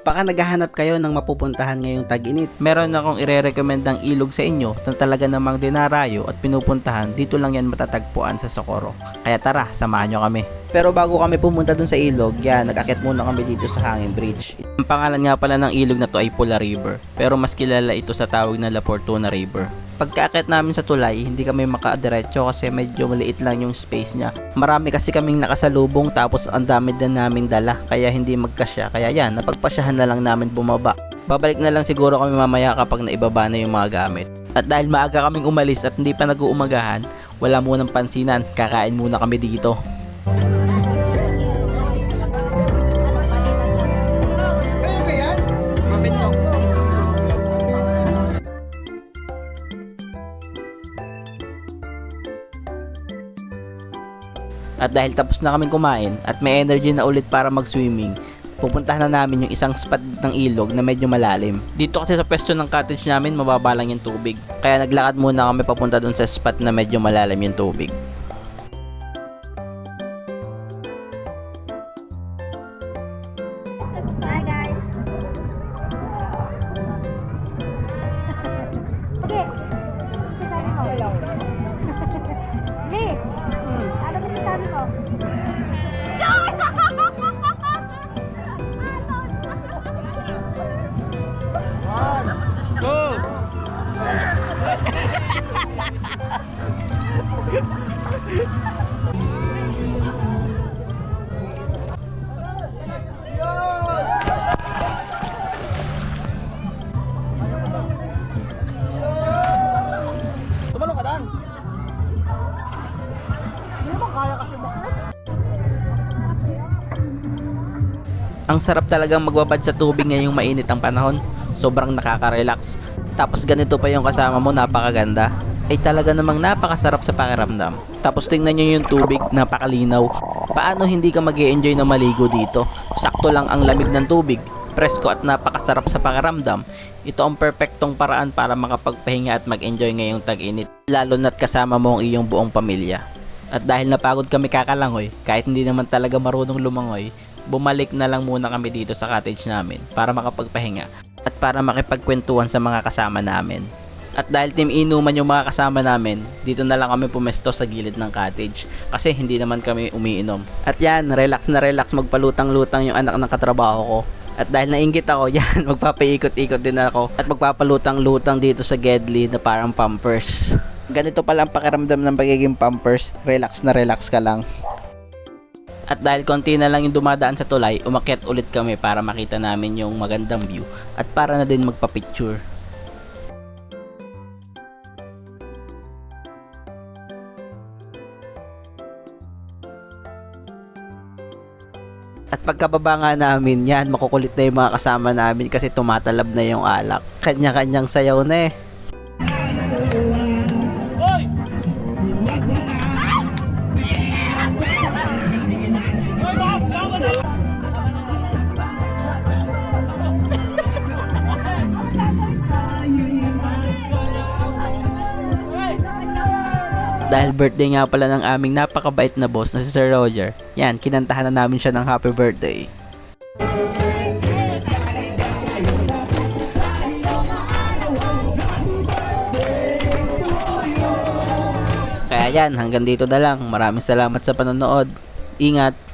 Baka naghahanap kayo ng mapupuntahan ngayong tag-init. Meron akong ire-recommend ng ilog sa inyo na talaga namang dinarayo at pinupuntahan. Dito lang yan matatagpuan sa Socorro. Kaya tara, samahan nyo kami. Pero bago kami pumunta dun sa ilog, yan, nag-akit muna kami dito sa Hanging Bridge. Ang pangalan nga pala ng ilog na to ay Pula River. Pero mas kilala ito sa tawag na La Fortuna River. Pagkaakit namin sa tulay, hindi kami makadiretso kasi medyo maliit lang yung space niya. Marami kasi kaming nakasalubong tapos ang dami din naming dala kaya hindi magkasya. Kaya yan, napagpasyahan na lang namin bumaba. Babalik na lang siguro kami mamaya kapag naibaba na yung mga gamit. At dahil maaga kaming umalis at hindi pa nag-uumagahan, wala munang pansinan, kakain muna kami dito. At dahil tapos na kaming kumain at may energy na ulit para mag-swimming, pupuntahan na namin yung isang spot ng ilog na medyo malalim. Dito kasi sa pwesto ng cottage namin, mababa lang yung tubig. Kaya naglakad muna kami papunta dun sa spot na medyo malalim yung tubig. Bye guys. Tumalong ka dan! Ang sarap talagang magbabad sa tubig ngayong mainit ang panahon. Sobrang nakaka-relax. Tapos ganito pa yung kasama mo, napakaganda. Ay talaga namang napakasarap sa pakiramdam. Tapos tingnan nyo yung tubig, napakalinaw. Paano hindi ka mag enjoy na maligo dito? Sakto lang ang lamig ng tubig. Presko at napakasarap sa pakiramdam. Ito ang perpektong paraan para makapagpahinga at mag-enjoy ngayong tag-init. Lalo na't kasama mo ang iyong buong pamilya. At dahil napagod kami kakalangoy, kahit hindi naman talaga marunong lumangoy, bumalik na lang muna kami dito sa cottage namin para makapagpahinga at para makipagkwentuhan sa mga kasama namin. At dahil team inuman yung mga kasama namin, dito na lang kami pumesto sa gilid ng cottage kasi hindi naman kami umiinom. At yan, relax na relax magpalutang-lutang yung anak ng katrabaho ko. At dahil nainggit ako, yan, magpapaikot-ikot din ako at magpapalutang-lutang dito sa Gedli na parang pampers. Ganito pala ang pakiramdam ng pagiging pampers. Relax na relax ka lang. At dahil konti na lang yung dumadaan sa tulay, umakyat ulit kami para makita namin yung magandang view at para na din magpa-picture. At pagkababa nga namin, yan, makukulit na yung mga kasama namin kasi tumatalab na yung alak. Kanya-kanyang sayaw na eh. Dahil birthday nga pala ng aming napakabait na boss na si Sir Roger, yan, kinantahan na namin siya ng happy birthday. Kaya yan, hanggang dito na lang. Maraming salamat sa panonood. Ingat!